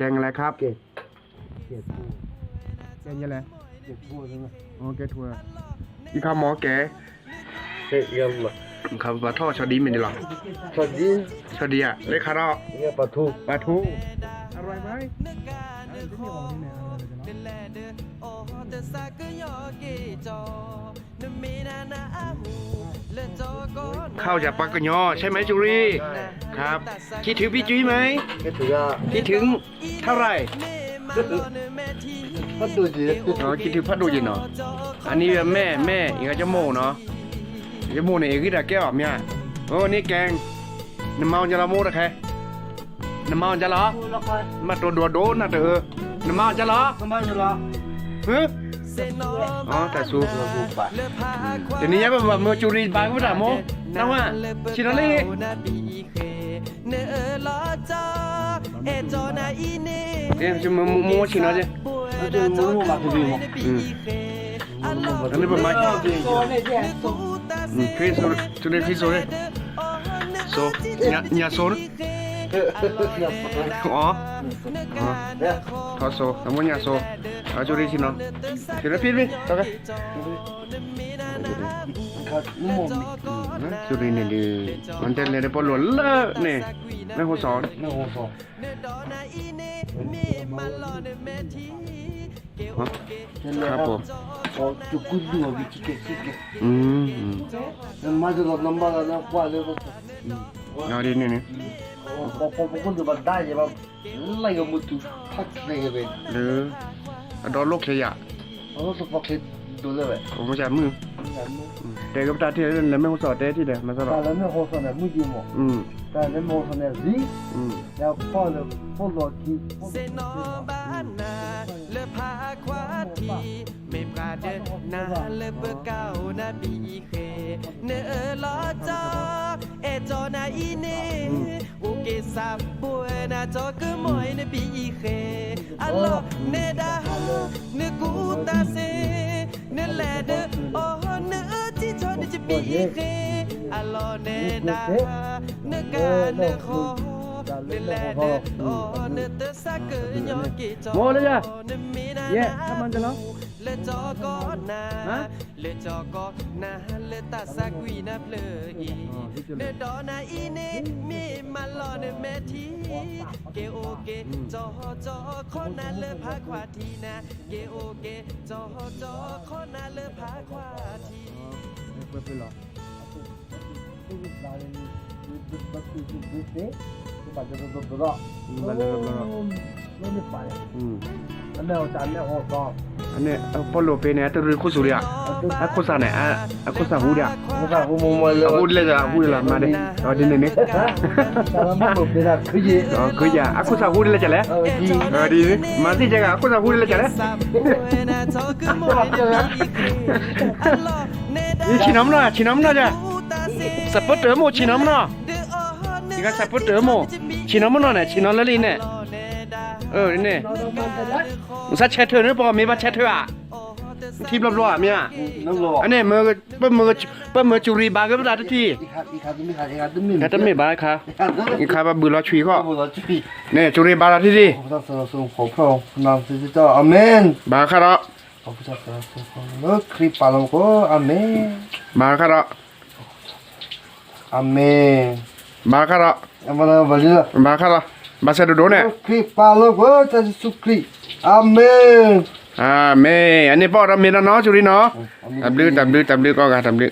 แกงอะไรครับเกล็ดเกล็ดผู้แกงอะไรเกล็ดผู้ใช่ไหมอ๋อแกถั่วอีข้าวหมอแกเฮ้ยยังเหรอข้าวปลาทอดชอดีมันดีหรอสวัสดีชอดีอะเลขาดอกเนี่ยปลาทูปลาทูอร่อยไหมเข้าจากปากกะยอใช่ไหมจุรีครับ คิดถึงพี่จุ้ยไหมแค่ถือว่าคิดถึงเท่าไหร่พัดดูจีอ๋อคิดถึงพัดดูยินเนาะอันนี้แม่แม่อีกก็จะโมเนาะจะโมเนี่ยเอกที่ดาแก้วอะเนี่ยโอ้นี่แกงน้ำเมาจะละโมนะแค่น้ำเมาจะละพูดแล้วค่อยมาตัวดัวโดนนะเธอน้ำเมาจะละทำไมจะรอฮึ อ๋อแต่สู้ เราดูไป เดี๋ยวนี้ยังแบบมือจุรีบางก็ด่าโมนะว่าชินาลี เนอลอจอเอจอนาอีเน เอ๊ะจะมือมือชินาจี เราจะรู้ว่าคือดีมั้ง อืมอันนี้ประมาณ ตัวเนี่ยแย่ตัว อืมคือสุดจุรีคือสุดเลยโซญาญาโซน อ๋ออ๋อเนี่ยทอโซน้ำมันญาโซเอาจุรีชินาเดี๋ ยวพี่พี่ต่อกัน ครับนุ่ม จุรีเนี่ยดีมันจะเลยได้ปลหลวนเลอะเนี่ยไม่หัวสอน ไม่โหด ฮะ ครับ ผม 어, 죽군도 미치게 쉽게. อืมอืม 맞아도 넘바가 나 과래도. เอาดีนี่นี่ 어, 뽀뽀뽀도 막 다지 막. 라이가 뭐도 팍내게 돼. หรือดอนโลกเขียะ 어서 밖에 놀래왜? ผมไม่ใช่มือเด็กกับตาที่เล่นแล้วไม่หัวสอดเด้ที่เดียวมาสลับ 다음에 호선에 무지 뭐. อืม แต่ในโมงเนซีแล้วพ่อเลยพ่อหลดีเสนอบ้านนาเลพาควาทีไม่ปราเดนนาเลเบเก้านาบีเคเนอลอจอเอจอนาอีเนอุกิสับบัวนาจอก็มอยนาบีเคอัลลเนดาเนกูตาเซเนแลเดอโอเนอจิจอนจะบีเคอัลลเนดา เนกาเนขอโมเลยจ้ะเย่ถ้ามันจะเนาะเลจอก็นาเลจอก็นาเลตาสักวีนาเพลอีเลดอนาอีเนมีมาลอเนเมทีเกโอเกจอจอขอนาเลพาควาทีนาเกโอเกจอจอขอนาเลพาควาทีเ ane polo pene ata rui kusuri a aku sana a aku sana huri a aku mau mau le aku le ga huri la made oh dene ne oh kuya aku sana huri le jale oh di masih jaga aku sana huri le jale ini chinomna chinomna ja sepet demo chinomna ชิก็สับปุ๊ดเออโมชินอมนอนเนี่ยชินอนละลีเนี่ยเออเนี่ยมึงซัดแชทเธอเนี่ยปอมีบัตแชทเธออะทีมรับรอดเมียอันนี้มือเปิ้มือเปิ้มือจุรีบาก็ไม่ได้ทุกทีแค่ตั้มไม่บาค่ะอีกค่ะบือรอชีก็เนี่ยจุรีบาละที่ดีพระสรสูงขอพระองค์นามสิเจ้าอเมนบาค่ะเราพระพุทธศาสนาเลิกคลิปปาลงก็อเมนบาค่ะเราอเมน bakara amara balila bakara basado done sukri palo go ta sukri amen amen อันนี้พ่อเรามีแล้วเนาะจุริเนาะ w w w ก็กา w